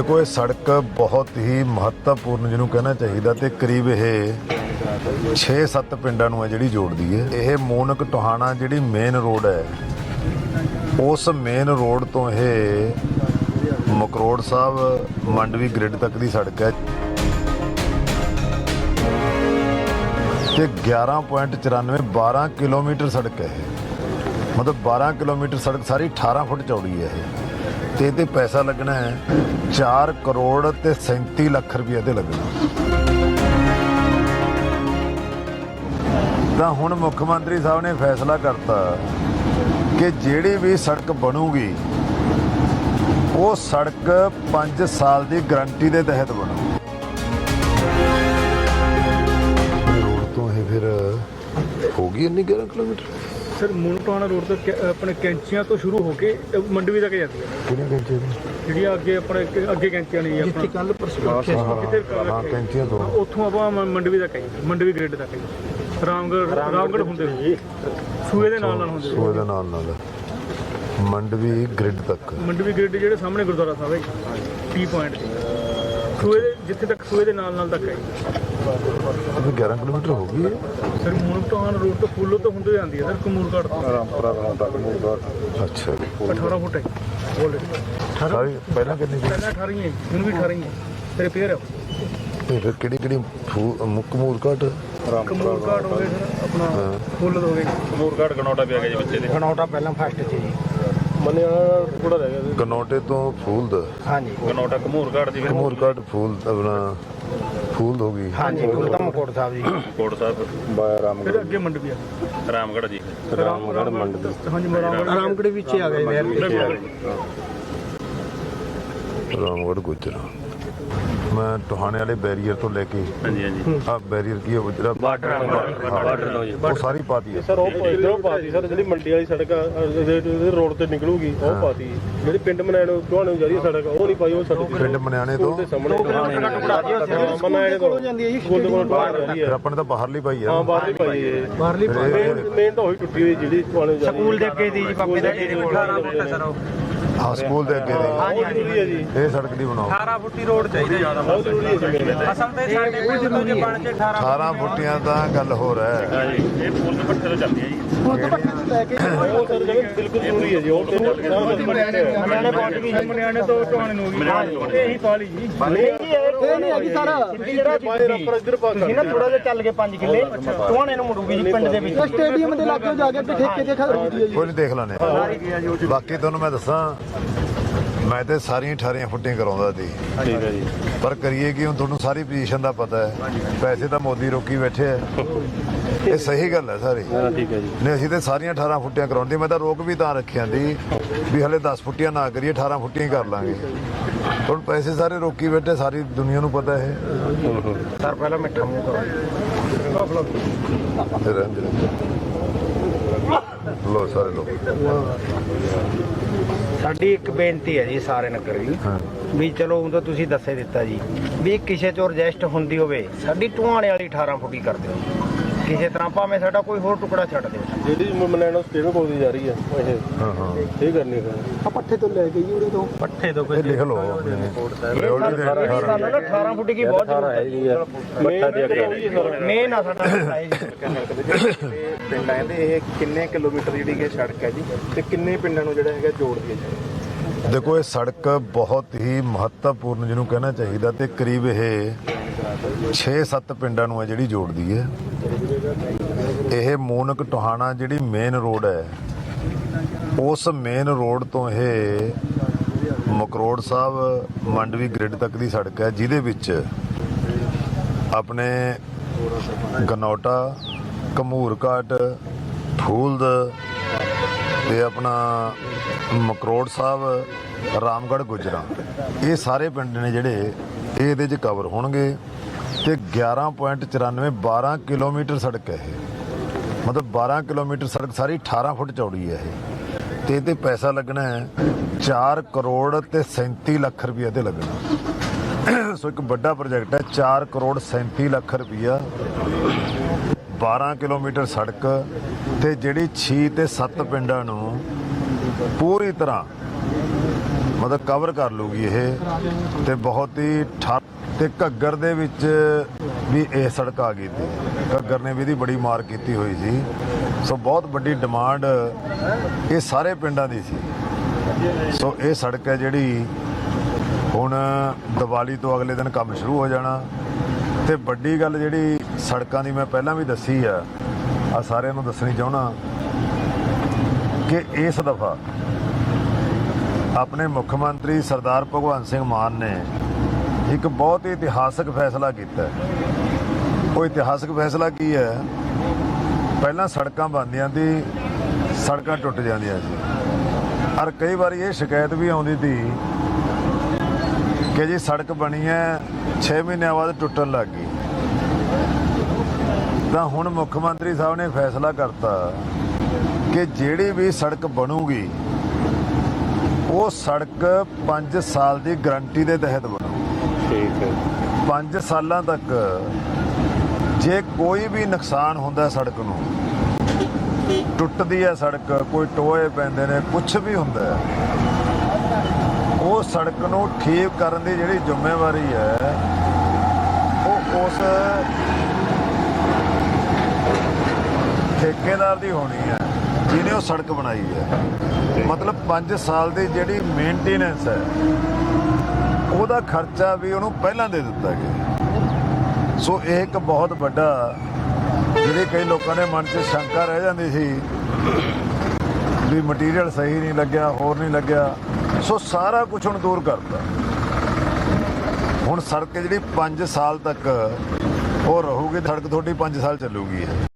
ਦੇਖੋ, ਇਹ ਸੜਕ ਬਹੁਤ ਹੀ ਮਹੱਤਵਪੂਰਨ ਜਿਹਨੂੰ ਕਹਿਣਾ ਚਾਹੀਦਾ ਤੇ ਕਰੀਬ ਇਹ 6-7 ਪਿੰਡਾਂ ਨੂੰ ਹੈ ਜਿਹੜੀ ਜੋੜਦੀ ਹੈ। ਇਹ ਮੋਨਕ ਟੋਹਾਣਾ ਜਿਹੜੀ ਮੇਨ ਰੋਡ ਹੈ, ਉਸ ਮੇਨ ਰੋਡ ਤੋਂ ਇਹ ਮਕਰੋੜ ਸਾਹਿਬ ਮੰਡਵੀ ਗ੍ਰਿਡ ਤੱਕ ਦੀ ਸੜਕ ਹੈ। ਤੇ 11.94 12 ਕਿਲੋਮੀਟਰ ਸੜਕ ਹੈ ਇਹ। ਮਤਲਬ 12 ਕਿਲੋਮੀਟਰ ਸੜਕ ਸਾਰੀ 18 ਫੁੱਟ ਚੌੜੀ ਹੈ ਇਹ। ਤੇ ਇਹ ਪੈਸਾ ਲੱਗਣਾ ਹੈ 4 ਕਰੋੜ ਤੇ 37 ਲੱਖ ਰੁਪਏ ਤੇ ਲੱਗਣਾ। ਤਾਂ ਹੁਣ ਮੁੱਖ ਮੰਤਰੀ ਸਾਹਿਬ ਨੇ ਫੈਸਲਾ ਕਰਤਾ ਕਿ ਜਿਹੜੀ ਵੀ ਸੜਕ ਬਣੂਗੀ, ਉਹ ਸੜਕ 5 ਸਾਲ ਦੀ ਗਾਰੰਟੀ ਦੇ ਤਹਿਤ ਬਣੂ। ਰੋਡ ਤੋਂ ਇਹ ਫਿਰ ਹੋ ਗਈ ਇੰਨੀ 11 ਕਿਲੋਮੀਟਰ? ਸਰ ਮੋਨਟਾਣਾ ਰੋਡ ਤੋਂ ਕੈ- ਆਪਣੇ ਕੈਂਚੀਆਂ ਤੋਂ ਸ਼ੁਰੂ ਹੋ ਕੇ ਅ, ਮੰਡਵੀ ਤੱਕ ਜਾਂਦੀ ਹੈ। ਕਿਹਨੇ ਕੈਂਚੀ ਦੀ ਜਿਹੜੀਆਂ ਅੱਗੇ ਆਪਣੇ ਕ- ਅੱਗੇ ਕੈਂਚੀਆਂ ਨੇ ਜੀ ਆਪਣਾ। ਕੱਲ ਪਰਸੋਂ ਹਾਂ ਹਾਂ, ਕਿਤੇ ਹਾਂ ਕੈਂਚੀਆਂ ਤੋਂ। ਉੱਥੋਂ ਆਪਾਂ ਮ- ਮੰਡਵੀ ਤੱਕ ਆਈ ਮੰਡਵੀ ਗ੍ਰਿਡ ਤੱਕ ਆਈ ਰਾਮਗੜ ਰਾਮਗੜ ਹੁੰਦੇ ਹੋਏ। ਸੂਏ ਦੇ ਨਾਲ ਨਾਲ ਹੁੰਦੇ ਸੂਏ ਦੇ ਨਾਲ ਨਾਲ। ਮੰਡਵੀ ਗ੍ਰਿਡ ਤੱਕ। ਮੰਡਵੀ ਗ੍ਰਿਡ ਜਿਹੜੇ ਸਾਹਮਣੇ ਗੁਰਦੁਆਰਾ ਸਾਹਿਬ ਹੈ ਟੀ ਪੁਆਇੰਟ ਤੇ। ਸੂਏ ਦੇ ਜਿੱਥੇ ਤੱਕ ਸੂਏ ਦੇ ਨਾਲ ਨਾਲ ਤੱਕ ਆਈ ਇਹ 11 ਕਿਲੋਮੀਟਰ ਹੋ ਗਈ ਹੈ। ਸਰ ਮੋਨਟਾਣਾ ਰੋਡ ਤੋਂ ਫੁੱਲੋ ਤੋਂ ਹੁੰਦੇ ਜਾਂਦੀ ਹੈ ਸਰ ਕਮੂਰਗੜ ਤੋਂ। ਅੱਛਾ ਜੀ। 18 ਫੁੱਟ ਹੈ ਆਲਰੇਡੀ ਸਾਰੀ ਪਹਿਲਾਂ ਕਿੰਨੀ ਸੀ? ਪਹਿਲਾਂ 18 ਹੀ ਹੈ ਹੁਣ ਵੀ 18 ਹੀ ਹੈ। ਤੇ ਰਿਪੇਅਰ ਹੈ ਇਹ ਫਿਰ ਕਿਹੜੀ ਕਿਹੜੀ ਫੂ- ਮੁੱਖ ਮੂਰ ਘਾਟ ਕਮੂਰਗੜ ਹੋ ਗਏ ਸਰ ਆਪਣਾ ਫੁੱਲ ਹੋ ਗਏ। ਮੂਰਗੜ ਗਣੌਟਾ ਪਿਆ ਗਿਆ ਜੀ ਬੱਚੇ ਦੇ। ਖਣੌਟਾ ਪਹਿਲਾਂ ਫਸਟ ਸੀ ਜੀ। ਗਨੌਟੇ ਤੋਂ ਫੂਲਦ ਹਾਂਜੀ। ਗਣੌਟਾ ਘਮੂਰਗੜ ਦੀ ਫਿਰ ਮੂਰ ਘਾਟ ਫੂਲ ਆਪਣਾ ਫੂਲ ਹੋ ਗਈ। ਹਾਂਜੀ ਗੁਰਦਮ ਕੋਟ ਸਾਹਿਬ ਜੀ। ਕੋਟ ਸਾਹਿਬ। ਫਿਰ ਅੱਗੇ ਮੰਡਵੀ ਆ ਰਾਮਗੜ ਜੀ। ਰਾਮਗੜ ਮੰਡਵੀ ਹਾਂਜੀ ਰਾਮਗੜ ਰਾਮਗੜ ਵਿੱਚ ਆ ਗਏ ਨਹਿਰ ਰਾਮਗੜ ਗੁਜਰਾ ਮੈਂ ਟੋਹਾਣੇ ਵਾਲੇ ਬੈਰੀਅਰ ਤੋਂ ਲੈ ਕੇ ਹਾਂਜੀ ਹਾਂਜੀ। ਆ ਬੈਰੀਅਰ ਕੀ ਹੈ ਜਿਹੜਾ ਬਾਰਡਰ ਬਾਰਡਰ ਤੋਂ ਜੀ ਉਹ ਸਾਰੀ ਪਾਤੀ ਹੈ ਸਰ ਉਹ ਇਧਰੋਂ ਪਾਤੀ ਸਰ ਜਿਹੜੀ ਮੰਡੀ ਵਾਲੀ ਸੜਕ ਆ ਰੋਡ ਤੇ ਨਿਕਲੂਗੀ ਉਹ ਪਾਤੀ। ਜਿਹੜੀ ਪਿੰਡ ਮਨਾਣੇ ਨੂੰ ਤੁਹਾਨੂੰ ਜਾ ਰਹੀ ਸੜਕ ਉਹ ਨਹੀਂ ਪਾਈ ਉਹ ਸੜਕ ਪਿੰਡ ਮਨਿਆਣੇ ਤੋਂ। ਸਾਹਮਣੇ ਮਨਾਣੇ ਤੋਂ। ਜਾਂਦੀ ਹੈ ਜੀ ਗੋਲ ਗੋਲ ਟੁਕੜਾ ਜਾ ਰਹੀ ਫਿਰ ਹੈ। ਆਪਾਂ ਨੇ ਤਾਂ ਬਾਹਰਲੀ ਪਾਈ ਹਾਂ ਹੈ ਬਾਹਰ ਹੀ। ਪਾਈ ਹੈ। ਬਾਹਰਲੀ ਮੇਨ ਤਾਂ ਉਹੀ ਟੁੱਟੀ ਹੋਈ ਜਿਹੜੀ ਤੁਹਾਨੂੰ ਜਾ ਰਹੀ ਸਕੂਲ ਦੇ ਅੱਗੇ ਦੀ ਜੀ ਬਾਬੇ ਦਾ ਡੇਰੇ ਕੋਲ। ਹਾਂ ਸਕੂਲ ਦੇ ਅੱਗੇ ਦੀ। ਬਹੁਤ ਜ਼ਰੂਰੀ ਹੈ ਜੀ ਇਹ ਸੜਕ ਦੀ ਬਣਾਓ। 18 ਫੁੱਟੀ ਰੋਡ ਚਾਹੀਦੀ ਜ਼ਿਆਦਾ ਬਹੁਤ ਜ਼ਰੂਰੀ ਹੈ ਜੀ। main। ਅਸਲ ਤੇ ਸਾਡੇ ਪਿੰਡ ਤੋਂ ਜੇ ਬਣ ਕੇ 18 18 ਫੁੱਟੀਆਂ ਤਾਂ ਗੱਲ ਹੋ। ਰਿਹਾ ਹੈ ਹਾਂਜੀ ਇਹ ਪੁੱਲ ਦੇ ਪੱਟੇ ਤੋਂ ਚੱਲਦੀ ਹੈ ਜੀ। ਉਹ ਸਰ ਬਿਲਕੁਲ ਜ਼ਰੂਰੀ ਹੈ। ਜੀ ਉਹ ਤੇ ਮਨਿਆਣੇ ਪਹੁੰਚ ਗਈ। ਮਨਿਆਣੇ ਤੋਂ ਟੋਹਾਣੇ ਨੂੰ ਗਈ। ਇਹੀ ਪਾਲੀ ਜੀ। ਇਹ ਨਹੀਂ ਹੈਗੀ ਸਰ। ਜਿਹੜਾ ਪਾਏ ਰੱਪਰ ਇੱਧਰ ਪਾ ਤੁਸੀਂ ਨਾ ਥੋੜਾ ਜਿਹਾ ਚੱਲ ਕੇ 5 ਕਿੱਲੇ ਤੁਹਾਨੇ ਨੂੰ ਮੁੜੂਗੀ ਜੀ ਪਿੰਡ ਦੇ ਵਿੱਚ। ਸਟੇਡੀਅਮ ਦੇ ਲਾਗੇ ਜਾ ਕੇ ਠੇਕੇ ਦੇ ਖੜੀ ਹੈ। ਕੋਈ ਨਹੀਂ ਦੇਖ ਲੈਣੇ ਬਾਕੀ ਤੁਹਾਨੂੰ ਮੈਂ ਦੱਸਾਂ ਮੈਂ ਤੇ ਸਾਰੀਆਂ 18 ਫੁੱਟੀਆਂ ਕਰਾਉਂਦਾ ਸੀ। ਠੀਕ ਹੈ ਜੀ। ਪਰ ਕਰੀਏ ਕਿ ਹੁਣ ਤੁਹਾਨੂੰ ਸਾਰੀ ਪੋਜੀਸ਼ਨ ਦਾ ਪਤਾ ਹੈ। ਪੈਸੇ ਤਾਂ ਮੋਦੀ ਰੋਕੀ ਬੈਠੇ ਆ। ਇਹ ਸਹੀ ਗੱਲ ਹੈ ਸਾਰੀ। ਠੀਕ ਹੈ ਜੀ। ਨਹੀਂ ਅਸੀਂ ਤੇ ਸਾਰੀਆਂ 18 ਫੁੱਟੀਆਂ ਕਰਾਉਂਦੇ ਮੈਂ ਤਾਂ ਰੋਕ ਵੀ ਤਾਂ ਰੱਖਿਆ ਦੀ ਵੀ ਹਲੇ 10 ਫੁੱਟੀਆਂ ਨਾ ਕਰੀਏ 18 ਫੁੱਟੀਆਂ ਹੀ ਕਰ ਲਾਂਗੇ। ਹੁਣ ਪੈਸੇ ਸਾਰੇ ਰੋਕੀ ਬੈਠੇ ਸਾਰੀ ਦੁਨੀਆ ਨੂੰ ਪਤਾ ਹੈ। ਸਰ ਪਹਿਲਾਂ ਮਿੱਠਾ ਮੂੰਹ ਕਰੋ। ਲੋ ਸਾਰੇ ਲੋਕ। ਸਾਡੀ ਇੱਕ ਬੇਨਤੀ ਹੈ ਜੀ ਸਾਰੇ ਨਗਰ ਦੀ ਹਾਂ। ਵੀ ਚਲੋ ਉਹ ਤਾਂ ਤੁਸੀਂ ਦੱਸੇ ਦਿੱਤਾ ਜੀ ਵੀ ਕਿਸੇ ਚੋਂ ਰਜਿਸਟ ਹੁੰਦੀ ਹੋਵੇ ਸਾਡੀ ਟੁਹਾਣੇ ਵਾਲੀ 18 ਫੁੱਟੀ ਕਰ ਦਿਓ। ਕਿਸੇ ਤਰ੍ਹਾਂ ਭਾਵੇਂ ਸਾਡਾ ਕੋਈ ਹੋਰ ਟੁਕੜਾ ਛੱਡ ਦਿਓ ਜਿਹੜੀ ਮਨਾਣੇ ਸਟੇਡੀਅਮ ਕੋਲ ਦੀ ਜਾ ਰਹੀ ਹੈ ਇਹ। ਹਾਂ ਹਾਂ। ਇਹ ਕਰਨੀ ਹੈ ਆ ਪੱਠੇ ਤੋਂ ਲੈ ਕੇ ਜੀ ਉਰੇ ਤੋਂ। ਪੱਠੇ ਤੋਂ ਇਹ ਲਿਖ ਲਓ ਆਪਣੇ। ਰਿਓਲਟੀ ਦੇ 18 ਸਾਨੂੰ ਨਾ 18 ਫੁੱਟ ਦੀ ਬਹੁਤ ਜ਼ਰੂਰਤ ਹੈ ਜੀ ਮੇਨ ਆ ਸਾਡਾ ਪਿੰਡਾਂ ਤੇ ਇਹ ਕਿੰਨੇ ਕਿਲੋਮੀਟਰ ਜਿਹੜੀ ਕਿ ਸੜਕ ਹੈ ਜੀ ਤੇ ਕਿੰਨੇ ਪਿੰਡਾਂ ਨੂੰ ਜਿਹੜਾ ਹੈਗਾ ਜੋੜਦੀ ਹੈ ਜੀ? ਦੇਖੋ, ਇਹ ਸੜਕ ਬਹੁਤ ਹੀ ਮਹੱਤਵਪੂਰਨ ਜਿਹਨੂੰ ਕਹਿਣਾ ਚਾਹੀਦਾ ਤੇ ਕਰੀਬ ਇਹ 6-7 ਪਿੰਡਾਂ ਨੂੰ ਹੈ ਜਿਹੜੀ ਜੋੜਦੀ ਹੈ। ਇਹ ਮੋਨਕ ਟੋਹਾਣਾ ਜਿਹੜੀ ਮੇਨ ਰੋਡ ਹੈ, ਉਸ ਮੇਨ ਰੋਡ ਤੋਂ ਇਹ ਮਕਰੋੜ ਸਾਹਿਬ ਮੰਡਵੀ ਗ੍ਰਿਡ ਤੱਕ ਦੀ ਸੜਕ ਹੈ, ਜਿਹਦੇ ਵਿੱਚ ਆਪਣੇ ਗਨੌਟਾ, ਕਮੂਰਕਾਟ ਫੂਲਦ ਤੇ ਆਪਣਾ ਮਕਰੋੜ ਸਾਹਿਬ ਰਾਮਗੜ ਗੁਜਰਾ। ਇਹ ਸਾਰੇ ਪਿੰਡ ਨੇ ਜਿਹੜੇ, ਇਹ ਇਹਦੇ 'ਚ ਕਵਰ ਹੋਣਗੇ ਤੇ 11.94 12 ਕਿਲੋਮੀਟਰ ਸੜਕ ਹੈ ਇਹ। ਮਤਲਬ 12 ਕਿਲੋਮੀਟਰ ਸੜਕ, ਸਾਰੀ 18 ਫੁੱਟ ਚੌੜੀ ਹੈ ਇਹ। ਤੇ ਇਹ ਤੇ ਪੈਸਾ ਲੱਗਣਾ ਹੈ 4 ਕਰੋੜ ਤੇ 37 ਲੱਖ ਰੁਪਏ ਤੇ ਲੱਗਣਾ। ਸੋ ਇੱਕ ਵੱਡਾ ਪ੍ਰੋਜੈਕਟ ਹੈ 4 ਕਰੋੜ 37 ਲੱਖ ਰੁਪਈਆ 12 ਕਿਲੋਮੀਟਰ ਸੜਕ ਤੇ ਜਿਹੜੀ 6 ਤੇ 7 ਪਿੰਡਾਂ ਨੂੰ ਪੂਰੀ ਤਰ੍ਹਾਂ ਮਤਲਬ ਕਵਰ ਕਰ ਲੂਗੀ ਇਹ ਤੇ ਬਹੁਤ ਹੀ ਠਾ ਤੇ ਘੱਗਰ ਦੇ ਵਿੱਚ ਵੀ ਇਹ ਸੜਕ ਆ ਗਈ ਸੀ। ਘੱਗਰ ਨੇ ਵੀ ਇਹਦੀ ਬੜੀ ਮਾਰ ਕੀਤੀ ਹੋਈ ਸੀ। ਸੋ ਬਹੁਤ ਵੱਡੀ ਡਿਮਾਂਡ ਇਹ ਸਾਰੇ ਪਿੰਡਾਂ ਦੀ ਸੀ। ਸੋ ਇਹ ਸੜਕ ਹੈ ਜਿਹੜੀ ਹੁਣ ਦੀਵਾਲੀ ਤੋਂ ਅਗਲੇ ਦਿਨ ਕੰਮ ਸ਼ੁਰੂ ਹੋ ਜਾਣਾ। ਤੇ ਵੱਡੀ ਗੱਲ ਜਿਹੜੀ ਸੜਕਾਂ ਦੀ ਮੈਂ ਪਹਿਲਾਂ ਵੀ ਦੱਸੀ ਆ ਆ ਸਾਰਿਆਂ ਨੂੰ ਦੱਸਣੀ ਚਾਹਣਾ ਕਿ ਇਸ ਦਫਾ ਆਪਣੇ ਮੁੱਖ ਮੰਤਰੀ ਸਰਦਾਰ ਭਗਵੰਤ ਸਿੰਘ ਮਾਨ ਨੇ ਇੱਕ ਬਹੁਤ ਹੀ ਇਤਿਹਾਸਕ ਫੈਸਲਾ ਕੀਤਾ। ਉਹ ਇਤਿਹਾਸਕ ਫੈਸਲਾ ਕੀ ਹੈ? ਪਹਿਲਾਂ ਸੜਕਾਂ ਬਣਦੀਆਂ ਸੀ, ਸੜਕਾਂ ਟੁੱਟ ਜਾਂਦੀਆਂ ਸੀ। ਔਰ ਕਈ ਵਾਰੀ ਇਹ ਸ਼ਿਕਾਇਤ ਵੀ ਆਉਂਦੀ ਸੀ ਕਿ ਜੀ ਸੜਕ ਬਣੀ ਹੈ 6 ਮਹੀਨਿਆਂ ਬਾਅਦ ਟੁੱਟਣ ਲੱਗ ਗਈ। ਤਾਂ ਹੁਣ ਮੁੱਖ ਮੰਤਰੀ ਸਾਹਿਬ ਨੇ ਫੈਸਲਾ ਕਰਤਾ ਕਿ ਜਿਹੜੀ ਵੀ ਸੜਕ ਬਣੂਗੀ ਉਹ ਸੜਕ 5 ਸਾਲ ਦੀ ਗਾਰੰਟੀ ਦੇ ਤਹਿਤ ਬਣੂ। ਠੀਕ ਹੈ। 5 ਸਾਲਾਂ ਤੱਕ ਜੇ ਕੋਈ ਵੀ ਨੁਕਸਾਨ ਹੁੰਦਾ ਸੜਕ ਨੂੰ ਟੁੱਟਦੀ ਹੈ ਸੜਕ ਕੋਈ ਟੋਏ ਪੈਂਦੇ ਨੇ ਕੁਝ ਵੀ ਹੁੰਦਾ ਹੈ ਉਹ ਸੜਕ ਨੂੰ ਠੀਕ ਕਰਨ ਦੀ ਜਿਹੜੀ ਜ਼ਿੰਮੇਵਾਰੀ ਹੈ, ਉਹ ਉਸ ਠੇਕੇਦਾਰ ਦੀ ਹੋਣੀ ਹੈ, ਜਿਹਨੇ ਉਹ ਸੜਕ ਬਣਾਈ ਹੈ। ਮਤਲਬ 5 ਸਾਲ ਦੀ ਜਿਹੜੀ ਮੇਨਟੇਨੈਂਸ ਹੈ, ਉਹਦਾ ਖਰਚਾ ਵੀ ਉਹਨੂੰ ਪਹਿਲਾਂ ਦੇ ਦਿੱਤਾ ਗਿਆ। ਸੋ ਇਹ ਇੱਕ ਬਹੁਤ ਵੱਡਾ, ਜਿਹੜੇ ਕਈ ਲੋਕਾਂ ਦੇ ਮਨ 'ਚ ਸ਼ੰਕਾ ਰਹਿ ਜਾਂਦੀ ਸੀ ਵੀ ਮਟੀਰੀਅਲ ਸਹੀ ਨਹੀਂ ਲੱਗਿਆ, ਹੋਰ ਨਹੀਂ ਲੱਗਿਆ। ਸੋ ਸਾਰਾ ਕੁਝ ਹੁਣ ਦੂਰ ਕਰਤਾ। ਹੁਣ ਸੜਕ ਜਿਹੜੀ 5 ਸਾਲ ਤੱਕ ਉਹ ਰਹੂਗੀ, ਸੜਕ ਤੁਹਾਡੀ 5 ਸਾਲ ਚੱਲੂਗੀ। ਇਹ